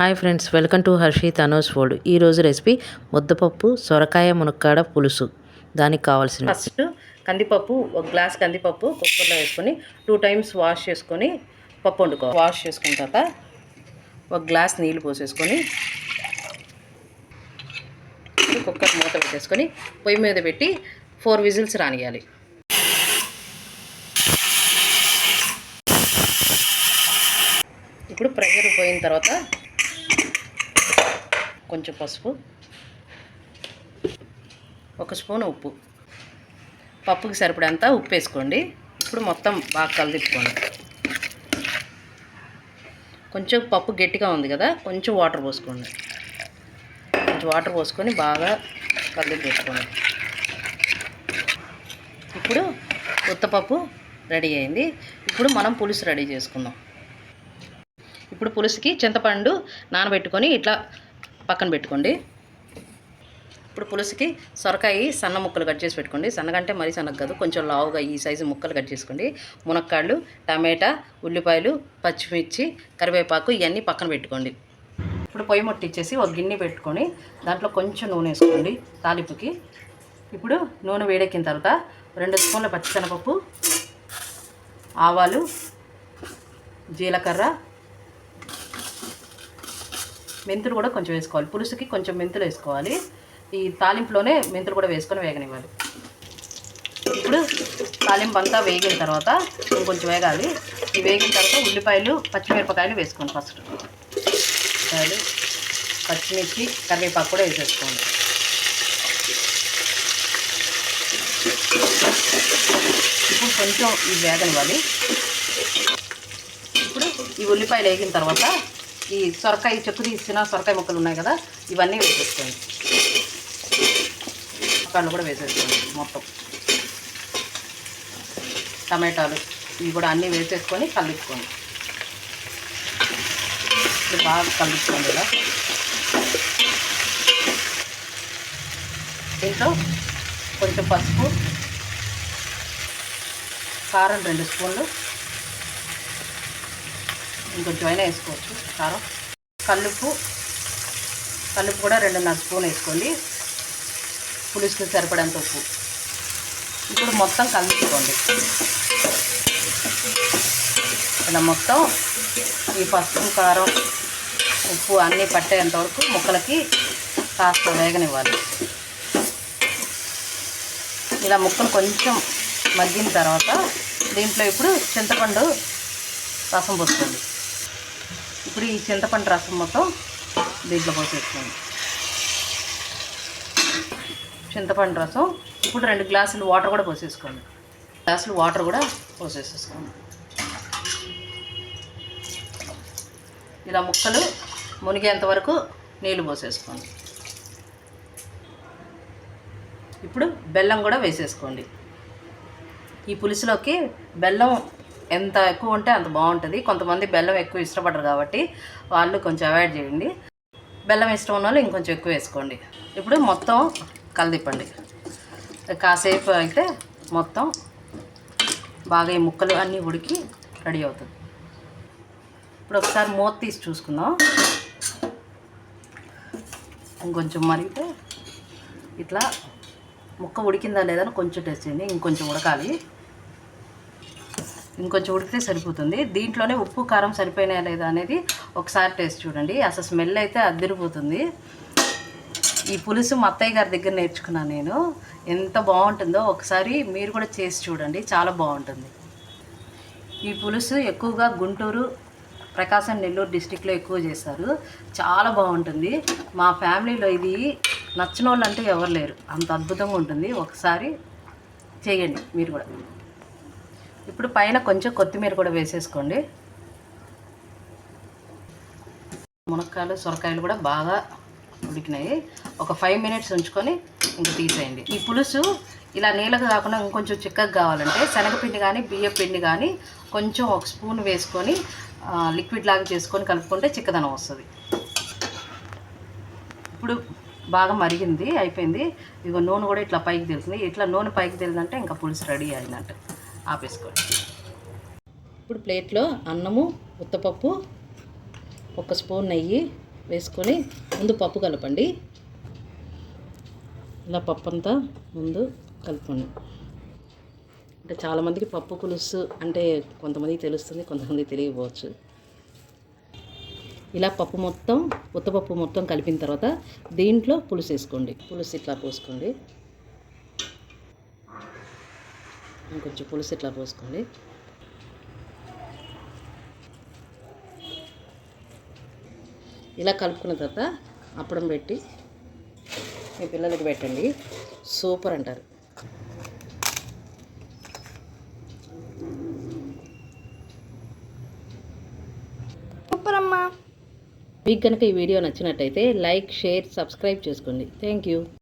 Hi friends welcome to Harshi తనోస్ food. ఈరోజు recipe ముద్దపప్పు సొరకాయ మునక్కాడ పులుసు. దానికి కావాల్సిన ఫస్ట్ కందిపప్పు ఒక గ్లాస్ కందిపప్పు కుక్కర్లో వేసుకొని టూ టైమ్స్ వాష్ చేసుకొని పప్పు వండుకో వాష్ చేసుకున్న తర్వాత ఒక గ్లాస్ నీళ్ళు పోసేసుకొని కుక్కర్ మూత పెట్టేసుకొని పొయ్యి మీద పెట్టి ఫోర్ విజిల్స్ రానియాలి. ఇప్పుడు ప్రెషర్ పోయిన తర్వాత కొంచెం పసుపు. ఒక స్పూన్ ఉప్పు. పప్పుకి సరిపడంత ఉప్పు వేసుకోండి. ఇప్పుడు మొత్తం బాగా కలిదిప్పుకోండి. కొంచెం పప్పు గట్టిగా ఉంది కదా కొంచెం వాటర్ పోసుకోండి. కొంచెం వాటర్ పోసుకొని బాగా కలిదిప్పేసుకోండి ఇప్పుడు ఉత్తపప్పు రెడీ అయింది. ఇప్పుడు మనం పులుసు రెడీ చేసుకుందాం. ఇప్పుడు పులుసుకి చింతపండు నానబెట్టుకొని ఇట్లా పక్కన పెట్టుకోండి. ఇప్పుడు పులుసుకి సొరకాయ సన్న ముక్కలు కట్ చేసి పెట్టుకోండి. సన్నగంటే మరీ సన్నగ కాదు కొంచెం లావుగా ఈ సైజు ముక్కలు కట్ చేసుకోండి. మునక్కాళ్ళు టమాటా ఉల్లిపాయలు పచ్చిమిర్చి కరివేపాకు ఇవన్నీ పక్కన పెట్టుకోండి. ఇప్పుడు పొయ్యి ముట్టించేసి ఒక గిన్నె పెట్టుకొని దాంట్లో కొంచెం నూనె వేసుకోండి తాలింపుకి. ఇప్పుడు నూనె వేడెక్కిన తర్వాత రెండు స్పూన్ల పచ్చిశనగపప్పు ఆవాలు జీలకర్ర మెంతులు కూడా కొంచెం వేసుకోవాలి. పులుసుకి కొంచెం మెంతులు వేసుకోవాలి. ఈ తాలింపులోనే మెంతులు కూడా వేసుకొని వేగనివ్వాలి. ఇప్పుడు తాలింపు అంతా వేగిన తర్వాత ఇంకొంచెం వేగాలి. ఈ వేగిన తర్వాత ఉల్లిపాయలు పచ్చిమిరపకాయలు వేసుకోండి ఫస్ట్. ఉల్లిపాయలు పచ్చిమిర్చి కరివేపాకు కూడా వేసేసుకోండి. ఇప్పుడు కొంచెం ఈ వేగనివ్వాలి. ఇప్పుడు ఈ ఉల్లిపాయలు వేగిన తర్వాత ఈ సొరకాయ చెక్కు తీసిన సొరకాయ ముక్కలు ఉన్నాయి కదా ఇవన్నీ వేసేసుకోండి. ముక్కలు కూడా వేసేసుకోండి మొత్తం. టమాటాలు ఇవి కూడా అన్నీ వేసేసుకొని కలుపుకోండి. ఇప్పుడు బాగా కలుపుకోండి ఇలా. దీంట్లో కొంచెం పసుపు కారం రెండు స్పూన్లు ఇంకొంచెం అయినా వేసుకోవచ్చు కారం కల్లుపు కలుపు కూడా రెండున్నర స్పూన్ వేసుకోండి. పులుసుకి సరిపడంత ఉప్పు. ఇప్పుడు మొత్తం కలుపుకోండి. ఇలా మొత్తం ఈ పసుపు కారం ఉప్పు అన్నీ పట్టేంత వరకు ముక్కలకి కాస్త వేగనివ్వాలి. ఇలా ముక్కలు కొంచెం మగ్గిన తర్వాత దీంట్లో ఇప్పుడు చింతపండు రసం పోసుకోండి. ఇప్పుడు ఈ చింతపండు రసం మొత్తం దీంట్లో పోసేసుకోండి చింతపండు రసం ఇప్పుడు రెండు గ్లాసులు వాటర్ కూడా పోసేసుకోండి. గ్లాసులు వాటర్ కూడా పోసేసేసుకోండి. ఇలా ముక్కలు మునిగేంత వరకు నీళ్ళు పోసేసుకోండి. ఇప్పుడు బెల్లం కూడా వేసేసుకోండి. ఈ పులుసులోకి బెల్లం ఎంత ఎక్కువ ఉంటే అంత బాగుంటుంది. కొంతమంది బెల్లం ఎక్కువ ఇష్టపడరు కాబట్టి వాళ్ళు కొంచెం అవాయిడ్ చేయండి. బెల్లం ఇష్టం ఉన్న వాళ్ళు ఇంకొంచెం ఎక్కువ వేసుకోండి. ఇప్పుడు మొత్తం కలదిప్పండి. కాసేపు అయితే మొత్తం బాగా ఈ ముక్కలు అన్నీ ఉడికి రెడీ అవుతుంది. ఇప్పుడు ఒకసారి మూత తీసి చూసుకుందాం. ఇంకొంచెం మరిగితే ఇట్లా ముక్క ఉడికిందా లేదా అని కొంచెం టెస్ట్ చేయండి. ఇంకొంచెం ఉడకాలి. ఇంకొంచెం ఉడికితే సరిపోతుంది. దీంట్లోనే ఉప్పు కారం సరిపోయినా లేదా అనేది ఒకసారి టేస్ట్ చూడండి. అసలు స్మెల్ అయితే అద్దరిపోతుంది ఈ పులుసు మా అత్తయ్య గారి దగ్గర నేర్చుకున్నాను నేను. ఎంత బాగుంటుందో ఒకసారి మీరు కూడా చేసి చూడండి. చాలా బాగుంటుంది. ఈ పులుసు ఎక్కువగా గుంటూరు ప్రకాశం నెల్లూరు డిస్టిక్లో ఎక్కువ చేస్తారు. చాలా బాగుంటుంది. మా ఫ్యామిలీలో ఇది నచ్చిన వాళ్ళు అంటే ఎవరు లేరు. అంత అద్భుతంగా ఉంటుంది. ఒకసారి చేయండి మీరు కూడా. ఇప్పుడు పైన కొంచెం కొత్తిమీర కూడా వేసేసుకోండి. మునక్కాయలు సొరకాయలు కూడా బాగా ఉడికినాయి. ఒక ఫైవ్ మినిట్స్ ఉంచుకొని ఇంక తీసేయండి. ఈ పులుసు ఇలా నీళ్ళగా కాకుండా ఇంకొంచెం చిక్కగా కావాలంటే శనగపిండి కానీ బియ్యం పిండి కానీ కొంచెం ఒక స్పూన్ వేసుకొని లిక్విడ్ లాగా చేసుకొని కలుపుకుంటే చిక్కదనం వస్తుంది. ఇప్పుడు బాగా మరిగింది అయిపోయింది. ఇక నూనె కూడా ఇట్లా పైకి తెలిసింది. ఇట్లా నూనె పైకి తెలిందంటే ఇంకా పులుసు రెడీ అయినట్టు. ఆపేసుకోండి. ఇప్పుడు ప్లేట్లో అన్నము ఉత్తపప్పు ఒక స్పూన్ నెయ్యి వేసుకొని ముందు పప్పు కలపండి. ఇలా పప్పు అంతా ముందు కలపండి అంటే చాలామందికి పప్పు పులుసు అంటే కొంతమందికి తెలుస్తుంది కొంతమంది తెలియకపోవచ్చు. ఇలా పప్పు మొత్తం ఉత్తపప్పు మొత్తం కలిపిన తర్వాత దీంట్లో పులుసు వేసుకోండి. పులుసు ఇట్లా పోసుకోండి. ఇంకొంచెం పులుసు ఇట్లా పోసుకోండి ఇలా కలుపుకున్న తర్వాత అప్పడం పెట్టి మీ పిల్లలకి పెట్టండి. సూపర్ అంటారు. సూపర్ అమ్మా మీకు కనుక ఈ వీడియో నచ్చినట్టయితే లైక్ షేర్ సబ్స్క్రైబ్ చేసుకోండి. Thank you.